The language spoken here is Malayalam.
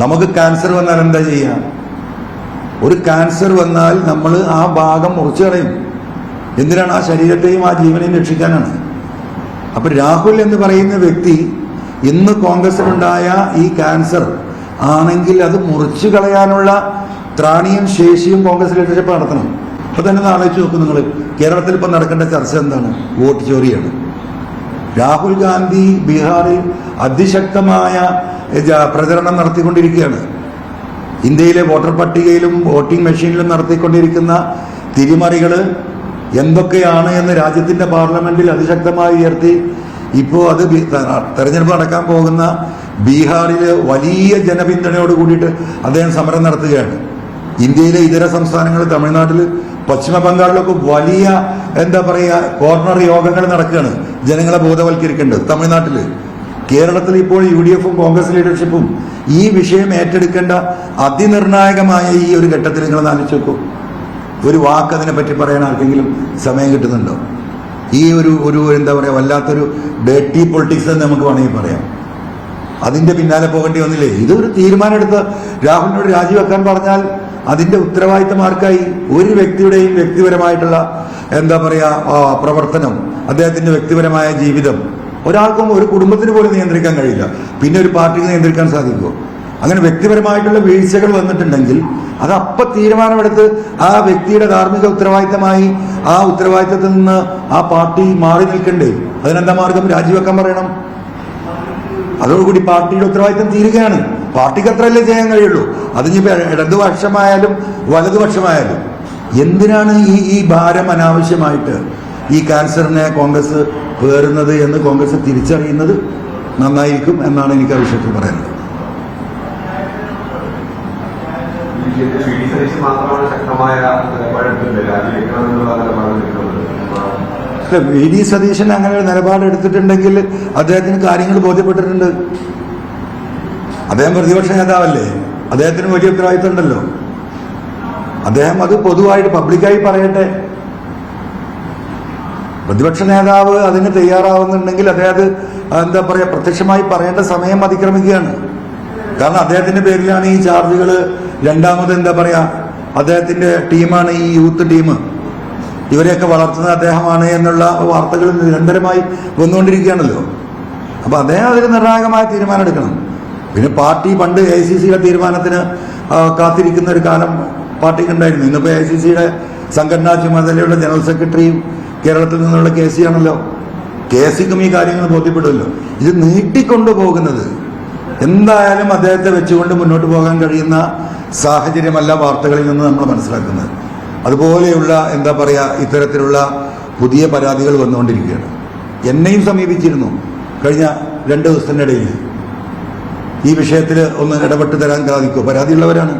നമുക്ക് ക്യാൻസർ വന്നാൽ എന്താ ചെയ്യുക ഒരു ക്യാൻസർ വന്നാൽ നമ്മൾ ആ ഭാഗം മുറിച്ചു കളയും. എന്തിനാണ് ആ ശരീരത്തെയും ആ ജീവനെയും രക്ഷിക്കാനാണ്? അപ്പൊ രാഹുൽ എന്ന് പറയുന്ന വ്യക്തി ഇന്ന് കോൺഗ്രസിലുണ്ടായ ഈ ക്യാൻസർ ആണെങ്കിൽ അത് മുറിച്ചു കളയാനുള്ള ത്രാണിയും ശേഷിയും കോൺഗ്രസ് ലീഡർഷിപ്പ് നടത്തണം. ഇപ്പൊ തന്നെ ആലോചിച്ച് നോക്കും നിങ്ങൾ. കേരളത്തിൽ ഇപ്പൊ നടക്കേണ്ട ചർച്ച എന്താണ്? വോട്ട് ചോറിയാണ്. രാഹുൽ ഗാന്ധി ബീഹാറിൽ അതിശക്തമായ പ്രചരണം നടത്തിക്കൊണ്ടിരിക്കുകയാണ്. ഇന്ത്യയിലെ വോട്ടർ പട്ടികയിലും വോട്ടിംഗ് മെഷീനിലും നടത്തിക്കൊണ്ടിരിക്കുന്ന തിരിമറികൾ എന്തൊക്കെയാണ് എന്ന് രാജ്യത്തിന്റെ പാർലമെന്റിൽ അതിശക്തമായി ഉയർത്തി ഇപ്പോൾ അത് തെരഞ്ഞെടുപ്പ് നടക്കാൻ പോകുന്ന ബീഹാറിൽ വലിയ ജനപിന്തുണയോട് കൂടിയിട്ട് അദ്ദേഹം സമരം നടത്തുകയാണ്. ഇന്ത്യയിലെ ഇതര സംസ്ഥാനങ്ങൾ തമിഴ്നാട്ടിൽ പശ്ചിമ ബംഗാളിലൊക്കെ വലിയ എന്താ പറയുക കോർണർ യോഗങ്ങൾ നടക്കുകയാണ്. ജനങ്ങളെ ബോധവൽക്കരിക്കേണ്ടത് തമിഴ്നാട്ടിൽ കേരളത്തിൽ ഇപ്പോൾ യു ഡി എഫും കോൺഗ്രസ് ലീഡർഷിപ്പും ഈ വിഷയം ഏറ്റെടുക്കേണ്ട അതിനിർണായകമായ ഈ ഒരു ഘട്ടത്തിൽ നിങ്ങൾ ആലോചിച്ച് ഒരു വാക്ക് അതിനെ പറ്റി പറയാൻ ആർക്കെങ്കിലും സമയം കിട്ടുന്നുണ്ടോ? ഈ ഒരു ഒരു എന്താ പറയുക വല്ലാത്തൊരു ഡേട്ടി പൊളിറ്റിക്സ് എന്ന് നമുക്ക് വേണമെങ്കിൽ പറയാം. അതിന്റെ പിന്നാലെ പോകേണ്ടി വന്നില്ലേ? ഇതൊരു തീരുമാനമെടുത്ത് രാഹുലിനോട് രാജിവെക്കാൻ പറഞ്ഞാൽ അതിന്റെ ഉത്തരവാദിത്തം ആർക്കായി? ഒരു വ്യക്തിയുടെയും വ്യക്തിപരമായിട്ടുള്ള എന്താ പറയാ പ്രവർത്തനം അദ്ദേഹത്തിന്റെ വ്യക്തിപരമായ ജീവിതം ഒരാൾക്കും ഒരു കുടുംബത്തിന് പോലും നിയന്ത്രിക്കാൻ കഴിയില്ല. പിന്നെ ഒരു പാർട്ടിക്ക് നിയന്ത്രിക്കാൻ സാധിക്കുമോ? അങ്ങനെ വ്യക്തിപരമായിട്ടുള്ള വീഴ്ചകൾ വന്നിട്ടുണ്ടെങ്കിൽ അത് അപ്പ തീരുമാനമെടുത്ത് ആ വ്യക്തിയുടെ ധാർമ്മിക ഉത്തരവാദിത്തമായി ആ ഉത്തരവാദിത്തത്തിൽ നിന്ന് ആ പാർട്ടി മാറി നിൽക്കണ്ടേ? അതിനെന്താ മാർഗം? രാജിവെക്കാൻ പറയണം. അതോടുകൂടി പാർട്ടിയുടെ ഉത്തരവാദിത്തം തീരുകയാണ്. പാർട്ടിക്ക് അത്രയല്ലേ ചെയ്യാൻ കഴിയുള്ളൂ. അതിനിപ്പോ ഇടതുപക്ഷമായാലും വലതുപക്ഷമായാലും എന്തിനാണ് ഈ ഈ ഭാരം അനാവശ്യമായിട്ട് ഈ ക്യാൻസറിനെ കോൺഗ്രസ് പേറുന്നത് എന്ന് കോൺഗ്രസ് തിരിച്ചറിയുന്നത് നന്നായിരിക്കും എന്നാണ് എനിക്ക് ആ വിഷയത്തിൽ പറയുന്നത് മാത്രമാണ് ശക്തമായ വി ഡി സതീശൻ അങ്ങനെ ഒരു നിലപാടെടുത്തിട്ടുണ്ടെങ്കിൽ അദ്ദേഹത്തിന് കാര്യങ്ങൾ ബോധ്യപ്പെട്ടിട്ടുണ്ട്. അദ്ദേഹം പ്രതിപക്ഷ നേതാവല്ലേ? അദ്ദേഹത്തിന് വലിയ ഉത്തരവാദിത്തം ഉണ്ടല്ലോ അദ്ദേഹം അത് പൊതുവായിട്ട് പബ്ലിക്കായി പറയട്ടെ. പ്രതിപക്ഷ നേതാവ് അതിന് തയ്യാറാവുന്നുണ്ടെങ്കിൽ അദ്ദേഹം എന്താ പറയുക പ്രത്യക്ഷമായി പറയേണ്ട സമയം അതിക്രമിക്കുകയാണ്. കാരണം അദ്ദേഹത്തിന്റെ പേരിലാണ് ഈ ചാർജുകൾ രണ്ടാമത് എന്താ പറയാ അദ്ദേഹത്തിന്റെ ടീമാണ് ഈ യൂത്ത് ടീം. ഇവരെയൊക്കെ വളർത്തുന്നത് അദ്ദേഹമാണ് എന്നുള്ള വാർത്തകൾ നിരന്തരമായി വന്നുകൊണ്ടിരിക്കുകയാണല്ലോ. അപ്പൊ അദ്ദേഹം അതിന് നിർണായകമായ തീരുമാനം എടുക്കണം. പിന്നെ പാർട്ടി പണ്ട് എ സി സിയുടെ തീരുമാനത്തിന് കാത്തിരിക്കുന്ന ഒരു കാലം പാർട്ടിക്ക് ഉണ്ടായിരുന്നു ഇന്നിപ്പോ എ സി സിയുടെ സംഘടനാ ചുമതലയുള്ള ജനറൽ സെക്രട്ടറിയും കേരളത്തിൽ നിന്നുള്ള കെ സി ആണല്ലോ. കെ സിക്കും ഈ കാര്യങ്ങൾ ബോധ്യപ്പെടുമല്ലോ. ഇത് നീട്ടിക്കൊണ്ടുപോകുന്നത് എന്തായാലും അദ്ദേഹത്തെ വെച്ചുകൊണ്ട് മുന്നോട്ട് പോകാൻ കഴിയുന്ന സാഹചര്യമല്ല വാർത്തകളിൽ നിന്ന് നമ്മൾ മനസ്സിലാക്കുന്നത്. അതുപോലെയുള്ള എന്താ പറയുക ഇത്തരത്തിലുള്ള പുതിയ പരാതികൾ വന്നുകൊണ്ടിരിക്കുകയാണ്. എന്നെയും സമീപിച്ചിരുന്നു കഴിഞ്ഞ രണ്ട് ദിവസത്തിനിടയിൽ. ഈ വിഷയത്തിൽ ഒന്ന് ഇടപെട്ട് തരാൻ സാധിക്കുമോ പരാതിയുള്ളവരാണ്.